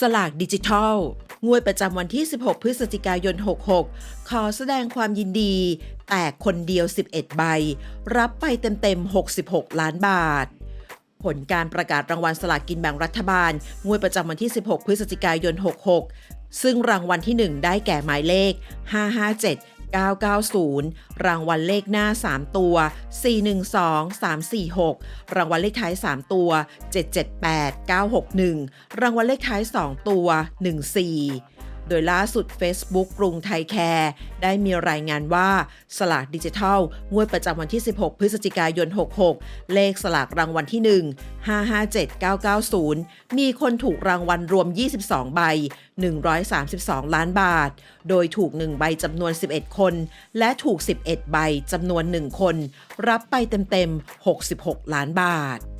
สลากดิจิทัล งวดประจำวันที่ 16 พฤศจิกายน 66 ขอแสดงความยินดี แตกคนเดียว 11 ใบ รับไปเต็มๆ 66 ล้านบาท ผลการประกาศรางวัลสลากกินแบ่งรัฐบาล งวดประจำวันที่ 16 พฤศจิกายน 66 ซึ่งรางวัลที่ 1 ได้แก่หมายเลข 557 990 รางวัลเลขหน้า 3 ตัว 412 346 รางวัลเลขท้าย 3 ตัว 778 961 รางวัลเลขท้าย 2 ตัว 14 โดยล่าสุด Facebook กรุงไทยแคร์ได้มีรายงานว่า สลากดิจิทัล งวดประจำวันที่ 16 พฤศจิกายน 66 เลขสลากรางวัลที่ 1 557990 มีคนถูกรางวัลรวม 22 ใบ 132 ล้านบาท โดยถูก 1 ใบจำนวน 11 คน และถูก 11 ใบจำนวน 1 คน รับไปเต็มๆ 66 ล้านบาท